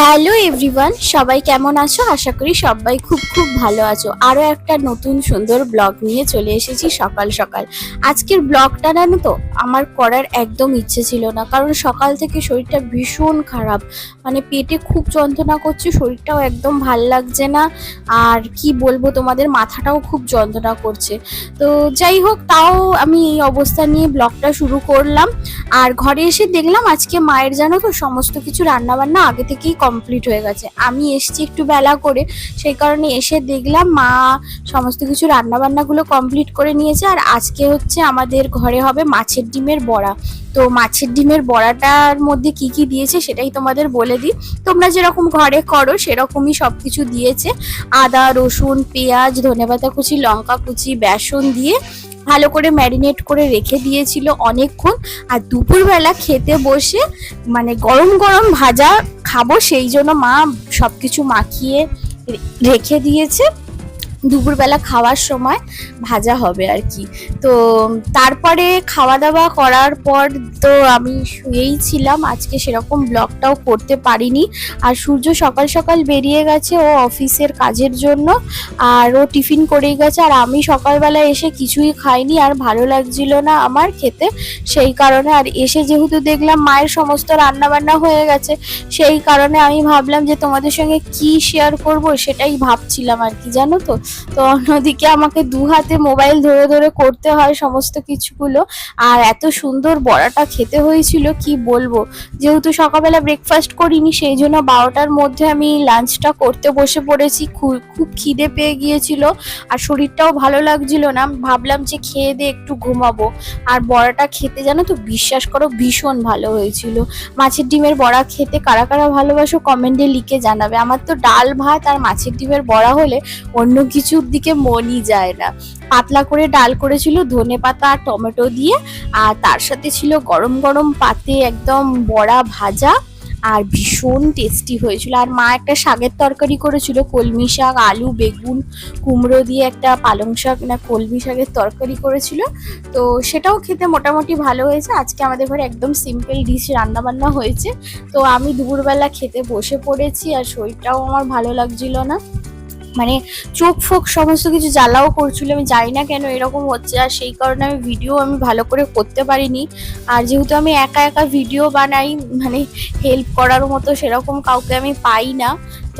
Hello everyone, সবাই কেমন আছো? আশা করি সবাই খুব খুব ভালো আছো। আরও একটা নতুন সুন্দর ব্লগ নিয়ে চলে এসেছি সকাল সকাল। আজকের ব্লগটা জানো তো, আমার করার একদম ইচ্ছে ছিল না, কারণ সকাল থেকে শরীরটা ভীষণ খারাপ। মানে পেটে খুব যন্ত্রণা করছে, শরীরটাও একদম ভালো লাগছে না। আর কি বলব, তোমাদের মাথাটাও খুব যন্ত্রণা করছে। তো যাই হোক, তাও আমি এই অবস্থা নিয়ে ব্লগটা শুরু করলাম। আর ঘরে এসে দেখলাম আজকে মায়ের জানো তো সমস্ত কিছু রান্না বান্না আগে থেকেই কমপ্লিট হয়ে গেছে। আমি এসছি একটু বেলা করে, সেই কারণে এসে দেখলাম মা সমস্ত কিছু রান্না বান্নাগুলো কমপ্লিট করে নিয়েছে। আর আজকে হচ্ছে আমাদের ঘরে হবে মাছের ডিমের বড়া। তো মাছের ডিমের বড়াটার মধ্যে কি কি দিয়েছে সেটাই তোমাদের বলে দিই। তোমরা যেরকম ঘরে করো সেরকমই সব কিছু দিয়েছে। আদা, রসুন, পেঁয়াজ, ধনেপাতা কুচি, লঙ্কা কুচি, বেসন দিয়ে ভালো করে ম্যারিনেট করে রেখে দিয়েছিল অনেকক্ষণ। আর দুপুরবেলা খেতে বসে মানে গরম গরম ভাজা খাব, সেই জন্য মা সব কিছু মাখিয়ে রেখে দিয়েছে। দুপুরবেলা খাওয়ার সময় ভাজা হবে আর কি। তো তারপরে খাওয়া দাওয়া করার পর তো আমি শুয়েই ছিলাম। আজকে সেরকম ব্লগটাও করতে পারিনি। আর সূর্য সকাল সকাল বেরিয়ে গেছে ও অফিসের কাজের জন্য। আর ও টিফিন করেই গেছে। আর আমি সকালবেলা এসে কিছুই খাইনি আর ভালো লাগছিল না আমার খেতে। সেই কারণে আর এসে যেহেতু দেখলাম মায়ের সমস্ত রান্না বান্না হয়ে গেছে, সেই কারণে আমি ভাবলাম যে তোমাদের সঙ্গে কি শেয়ার করব সেটাই ভাবছিলাম আর কি। জানো তো? তো অন্যদিকে আমাকে দু হাতে মোবাইল ধরে ধরে করতে হয় সমস্ত কিছুগুলো। আর এত সুন্দর বড়াটা খেতে হয়েছিল, কি বলব? যেহেতু সকালবেলা ব্রেকফাস্ট করিনি, সেই জন্য বারোটার মধ্যে আমি লাঞ্চটা করতে বসে পড়েছি। খু- খুব খিদে পেয়ে গিয়েছিল আর শরীরটাও ভালো লাগছিল না। ভাবলাম যে খেয়ে দিয়ে একটু ঘুমাবো। আর বড়াটা খেতে জানো তো, বিশ্বাস করো ভীষণ ভালো হয়েছিল। মাছের ডিমের বড়া খেতে কারা কারা ভালোবাসো কমেন্টে লিখে জানাবে। আমার তো ডাল, ভাত আর মাছের ডিমের বড়া হলে অন্য কিছুর দিকে মনই যায় না। পাতলা করে ডাল করেছিল ধনে পাতা আর টমেটো দিয়ে, আর তার সাথে ছিল গরম গরম পাতে একদম বড়া ভাজা, আর ভীষণ টেস্টি হয়েছিল। আর মা একটা শাকের তরকারি করেছিল, কলমি শাক, আলু, বেগুন, কুমড়ো দিয়ে একটা পালং শাক, না কলমি শাকের তরকারি করেছিল। তো সেটাও খেতে মোটামুটি ভালো হয়েছে। আজকে আমাদের ঘরে একদম সিম্পল ডিশ রান্না বান্না হয়েছে। তো আমি দুপুরবেলা খেতে বসে পড়েছি আর শরীরটাও আমার ভালো লাগছিল না। মানে চোখ ফোক সমস্ত কিছু জ্বালাও করছিল, আমি জানি না কেন এরকম হচ্ছে। আর সেই কারণে আমি ভিডিও আমি ভালো করে করতে পারিনি। আর যেহেতু আমি একা একা ভিডিও বানাই মানে হেল্প করার মতো সেরকম কাউকে আমি পাই না।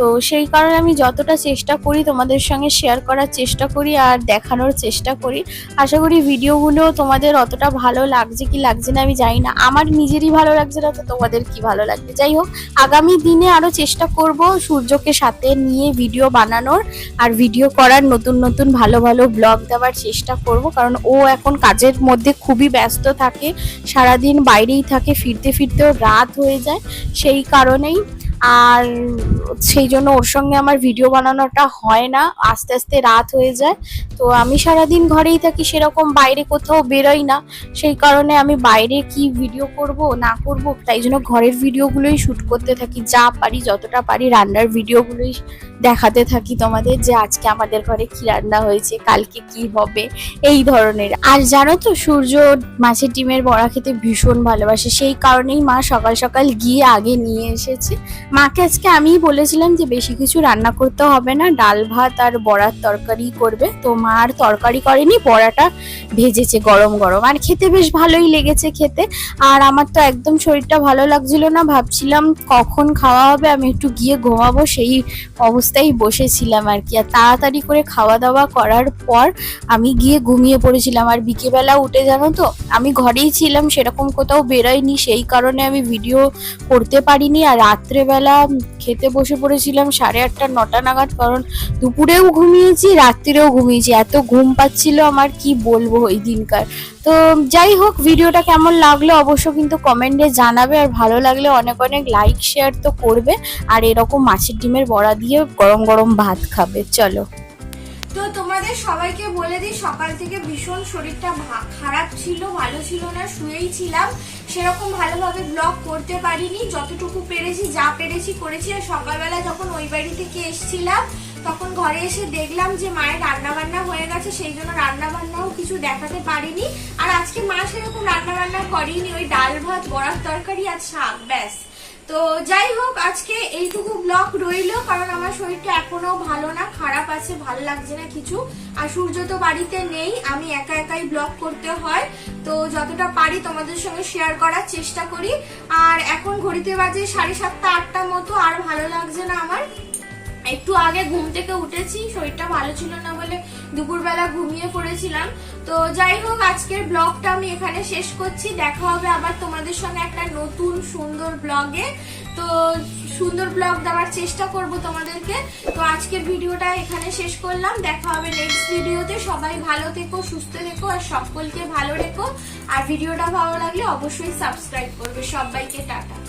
তো সেই কারণে আমি যতটা চেষ্টা করি তোমাদের সঙ্গে শেয়ার করার চেষ্টা করি আর দেখানোর চেষ্টা করি। আশা করি ভিডিওগুলো তোমাদের অতটা ভালো লাগছে কি লাগছে না আমি জানি না। আমার নিজেরই ভালো লাগছে না তো তোমাদের কি ভালো লাগবে যাই হোক, আগামী দিনে আরও চেষ্টা করব সূর্যকে সাথে নিয়ে ভিডিও বানানোর আর ভিডিও করার নতুন নতুন ভালো ভালো ব্লগ দেওয়ার চেষ্টা করব। কারণ ও এখন কাজের মধ্যে খুবই ব্যস্ত থাকে, সারাদিন বাইরেই থাকে, ফিরতে ফিরতেও রাত হয়ে যায়। সেই কারণেই আর সেই জন্য ওর সঙ্গে আমার ভিডিও বানানোটা হয় না, আস্তে আস্তে রাত হয়ে যায়। তো আমি সারাদিন ঘরেই থাকি, সেরকম বাইরে কোথাও বেরোই না। সেই কারণে আমি বাইরে কি ভিডিও করব, না করব, তাই জন্য ঘরের ভিডিওগুলোই শ্যুট করতে থাকি। যা পারি, যতটা পারি রান্নার ভিডিওগুলোই দেখাতে থাকি তোমাদের যে আজকে আমাদের ঘরে কি রান্না হয়েছে, কালকে কি হবে, এই ধরনের। আর জানো তো, সূর্য মাছের ডিমের বড়া খেতে ভীষণ ভালোবাসে। সেই কারণেই মা সকাল সকাল গিয়ে আগে নিয়ে এসেছে। মাকে আজকে আমিই বলেছিলাম যে বেশি কিছু রান্না করতে হবে না, ডাল ভাত আর বড়ার তরকারি করবে। তো মা আর তরকারি করেনি, বড়াটা ভেজেছে গরম গরম। আর খেতে বেশ ভালোই লেগেছে খেতে। আর আমার তো একদম শরীরটা ভালো লাগছিল না, ভাবছিলাম কখন খাওয়া হবে, আমি একটু গিয়ে ঘুমাবো, সেই অবস্থায় বসেছিলাম আর কি। আর তাড়াতাড়ি করে খাওয়া দাওয়া করার পর আমি গিয়ে ঘুমিয়ে পড়েছিলাম। আর বিকেলবেলা উঠে জানো তো, আমি ঘরেই ছিলাম, সেরকম কোথাও বেরোয়নি, সেই কারণে আমি ভিডিও করতে পারিনি। আর রাত্রেবেলা খেতে বসে পড়েছিলাম সাড়ে আটটা, নটা নাগাদ, কারণ দুপুরেও ঘুমিয়েছি, রাত্রিরেও ঘুমিয়েছি। এত ঘুম পাচ্ছিল আমার, কি বলব ওই দিনকার। তো যাই হোক, ভিডিওটা কেমন লাগল অবশ্য কিন্তু কমেন্টে জানাবে, আর ভালো লাগলে অনেক অনেক লাইক শেয়ার তো করবে, আর এরকম মাছের ডিমের বড়া দিয়ে গরম গরম ভাত খাবে। চলো। তোমাদের সবাইকে বলে দিই, সকাল থেকে ভীষণ শরীরটা খারাপ ছিল, ভালো ছিল না, শুয়েই ছিলাম। সেরকম ভালোভাবে ব্লগ করতে পারিনি, যতটুকু পেরেছি, যা পেরেছি করেছি। আর সকালবেলা যখন ওই বাড়ি থেকে এসেছিলাম, তখন ঘরে এসে দেখলাম যে মায়ের রান্না বান্না হয়ে গেছে, সেই জন্য রান্না বান্নাও কিছু দেখাতে পারিনি। আর আজকে মা সেরকম রান্না বান্না করেনি, ওই ডাল ভাত, বড়ার তরকারি আর শাক, ব্যাস। তো যাই হোক, আজকে এইটুকু ব্লক রইল, কারণ আমার শরীরটা এখনও ভালো না, খারাপ আছে, ভালো লাগছে না কিছু। আর সূর্য তো বাড়িতে নেই, আমি একা একাই ব্লক করতে হয়। তো যতটা পারি তোমাদের সঙ্গে শেয়ার করার চেষ্টা করি। আর এখন ঘড়িতে বাজে সাড়ে সাতটা আটটা মতো, আর ভালো লাগছে না আমার। একটু আগে ঘুম থেকে উঠেছি, শরীরটা ভালো ছিল না বলে দুপুরবেলা ঘুমিয়ে পড়েছিলাম। তো যাই হোক, আজকের ব্লগটা আমি এখানে শেষ করছি। দেখা হবে আবার তোমাদের সঙ্গে একটা নতুন সুন্দর ব্লগে। তো সুন্দর ব্লগ দেওয়ার চেষ্টা করব তোমাদেরকে। তো আজকের ভিডিওটা এখানে শেষ করলাম। দেখা হবে নেক্সট ভিডিওতে। সবাই ভালো থেকো, সুস্থ থেকো আর সকলকে ভালো রেখো। আর ভিডিওটা ভালো লাগলে অবশ্যই সাবস্ক্রাইব করবে। সবাইকে টাটা।